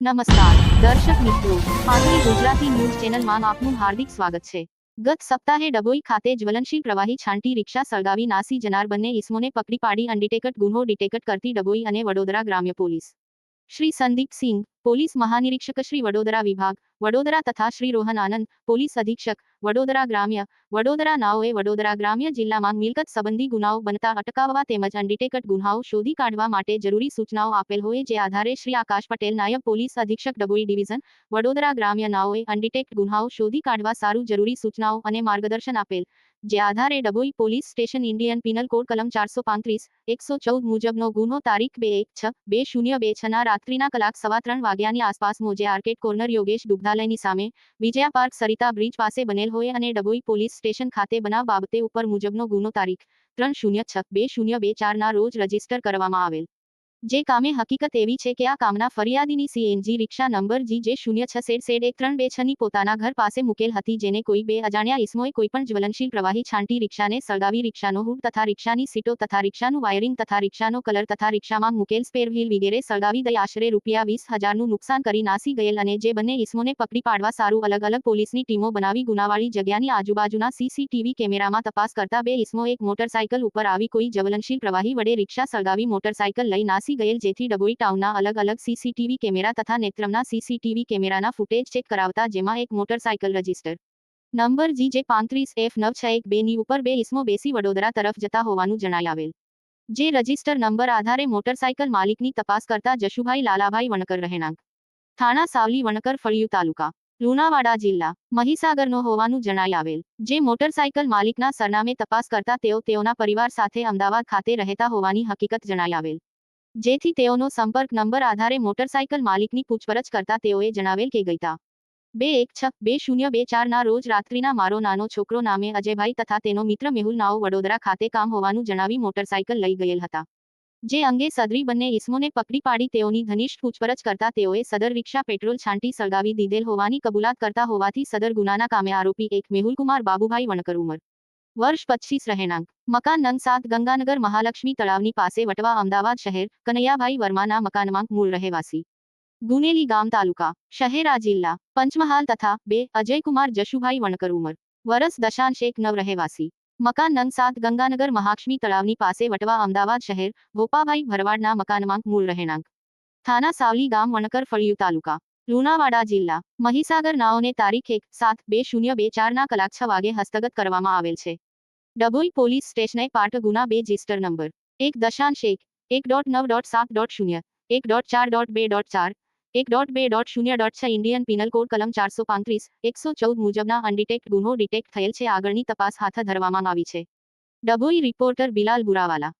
નમસ્કાર, દર્શક મિત્રો આગવી ગુજરાતી ન્યૂઝ ચેનલમાં આપનું હાર્દિક સ્વાગત છે. ગત સપ્તાહે ડભોઈ ખાતે જ્વલનશીલ પ્રવાહી છાંટી રિક્ષા સળગાવી નાસી જનાર બંને ઇસમોને પકડી પાડી અનડિટેકટ ગુનો ડિટેકટ કરતી ડભોઈ અને વડોદરા ગ્રામ્ય પોલીસ. શ્રી સંદીપ સિંહ પોલીસ મહાનિરીક્ષક શ્રી વડોદરા વિભાગ, વડોદરા તથા શ્રી રોહન આનંદ, પોલીસ અધિક્ષક, વડોદરા ગ્રામ્ય, વડોદરા નાઓએ વડોદરા ગ્રામ્ય જિલ્લામાં મિલકત સંબંધી ગુનાઓ બનતા અટકાવવા તેમજ અનડિટેકટ ગુનાઓ શોધી કાઢવા માટે જરૂરી સૂચનાઓ આપેલ હોય જે આધારે શ્રી આકાશ પટેલ નાયબ પોલીસ અધિક્ષક ડબોઈ ડિવિઝન, વડોદરા ગ્રામ્ય નાઓએ અનડિટેક્ટ ગુનાઓ શોધી કાઢવા સારું જરૂરી સૂચનાઓ અને માર્ગદર્શન આપેલ, જે આધારે Dabhoi police station Indian penal code કલમ ચારસો પાંત્રીસ, એકસો ચૌદ મુજબનો ગુનો તારીખ બે એક છ, બે શૂન્ય બે છના રાત્રિના કલાક સવા ત્રણ વાગ્યાની આસપાસ મોજે આર્કેટ કોર્નર યોગેશ દુગ્ધાલયની સામે, વિજયા પાર્ક સરિતા બ્રિજ પાસે બનેલ હોય અને ડભોઈ પોલીસ સ્ટેશન ખાતે બનાવ બાબતે ઉપર મુજબનો ગુનો તારીખ, ત્રણ શૂન્ય છ, બે શૂન્ય બે ચારના રોજ રજિસ્ટર કરવામાં આવેલ. જે કામે હકીકત એવી છે કે આ કામના ફરિયાદીની સીએનજી રિક્ષા નંબર જી જે શૂન્ય છ સેડ સેડ એક ત્રણ બે છની પોતાના ઘર પાસે મૂકેલ હતી જેને કોઈ બે અજાણ્યા ઇસમોએ કોઈપણ જ્વલનશીલ પ્રવાહી છાંટી રિક્ષાને સળગાવી રિક્ષાનો હુડ તથા રિક્ષાની સીટો તથા રિક્ષાનું વાયરિંગ તથા રિક્ષાનો કલર તથા રિક્ષામાં મૂકેલ સ્પેર વ્હીલ વગેરે સળગાવી દઈ આશરે રૂપિયા વીસ હજારનું નુકસાન કરી નાસી ગયેલ અને જે બંને ઇસમોને પકડી પાડવા સારું અલગ અલગ પોલીસની ટીમો બનાવી ગુનાવાળી જગ્યાની આજુબાજુના સીસીટીવી કેમેરામાં તપાસ કરતા બે ઇસમો એક મોટરસાયકલ ઉપર આવી કોઈ જ્વલનશીલ પ્રવાહી વડે રિક્ષા સળગાવી મોટરસાયકલ લઈ નાસી ગયેલ જેથી ડભોઈ ટાઉનના અલગ અલગ સીસીટીવી કેમેરા તથા નેત્રમના સીસીટીવી કેમેરાના ફૂટેજ ચેક કરાવતા જેમાં એક મોટરસાયકલ રજિસ્ટર. નંબર જી જે પાંત્રીસ એફ નવ છ એક બેની ઉપર બે ઇસમો બેસી વડોદરા તરફ જતા હોવાનું જણાઈ આવેલ. જે રજિસ્ટર નંબર આધારે મોટરસાયકલ માલિકની તપાસ કરતા જશુભાઈ લાલાભાઈ વણકર રહેણાંક. થાણા સાવલી વણકર ફળિયું તાલુકા. લુણાવાડા જિલ્લા. મહીસાગરનો હોવાનું જણાઈ આવેલ. જે મોટરસાયકલ માલિકના સરનામે તપાસ કરતા તેઓ તેઓના પરિવાર સાથે અમદાવાદ ખાતે રહેતા હોવાની હકીકત જણાઈ આવેલ. જેથી તેઓનો સંપર્ક નંબર આધારે મોટરસાયકલ માલિકની પૂછપરછ કરતા તેઓએ જણાવેલ કે ગઈતા બે એક છ બે શૂન્ય બે ચારના રોજ રાત્રિના મારો નાનો છોકરો નામે અજયભાઈ તથા તેનો મિત્ર મેહુલ નાઓ વડોદરા ખાતે કામ હોવાનું જણાવી મોટરસાયકલ લઈ ગયેલ હતા. જે અંગે સદરી બંને ઇસમોને પકડી પાડી તેઓની ઘનિષ્ઠ પૂછપરછ કરતા તેઓએ સદર રિક્ષા પેટ્રોલ છાંટી સળગાવી દીધેલ હોવાની કબૂલાત કરતા હોવાથી સદર ગુનાના કામે આરોપી એક મેહુલકુમાર બાબુભાઈ વણકર ઉંમર વર્ષ પચીસ રહેણાંક. મકાન નંગ સાત ગંગાનગર મહાલક્ષ્મી તળાવની પાસે વટવા અમદાવાદ શહેર કનૈયાભાઈ વર્માના મકાનમાં મૂળ રહેવાસી. ગુનેલી ગામ તાલુકા. શહેરા જિલ્લા. પંચમહાલ તથા બે, અજયકુમાર જશુભાઈ વણકર ઉંમર. વરસ દશાંશ એક નવ રહેવાસી. મકાન નંગ સાત ગંગાનગર મહાલક્ષ્મી તળાવની પાસે વટવા અમદાવાદ શહેર ગોપાભાઈ ભરવાડના મકાનમાં મૂળ રહેણાંક. થાના સાવલી ગામ વણકર ફળિયું તાલુકા. લુણાવાડા જિલ્લા, મહીસાગર નાઓને તારીખ એક, સાત, બે, શૂન્ય, બે, ચારના કલાક છ વાગે હસ્તગત કરવામાં આવેલ છે. ડભોઈ પોલીસ સ્ટેશને પાર્ટ ગુના બે રજિસ્ટર નંબર, એક દશાંશ એક એક ડોટ નવ ડોટ સાત ડોટ શૂન્ય, એક ડોટ ચાર ડોટ બે ડોટ ચાર, એક ડોટ બે ડોટ શૂન્ય ડોટ છ ઇન્ડિયન પિનલ કોડ કલમ ચારસો પાંત્રીસ, એકસો ચૌદ મુજબના અનડિટેક્ટ ગુનો ડિટેક્ટ થયેલ છે. આગળની તપાસ હાથ ધરવામાં આવી છે. ડભોઈ રિપોર્ટર બિલાલ બુરાવાલા.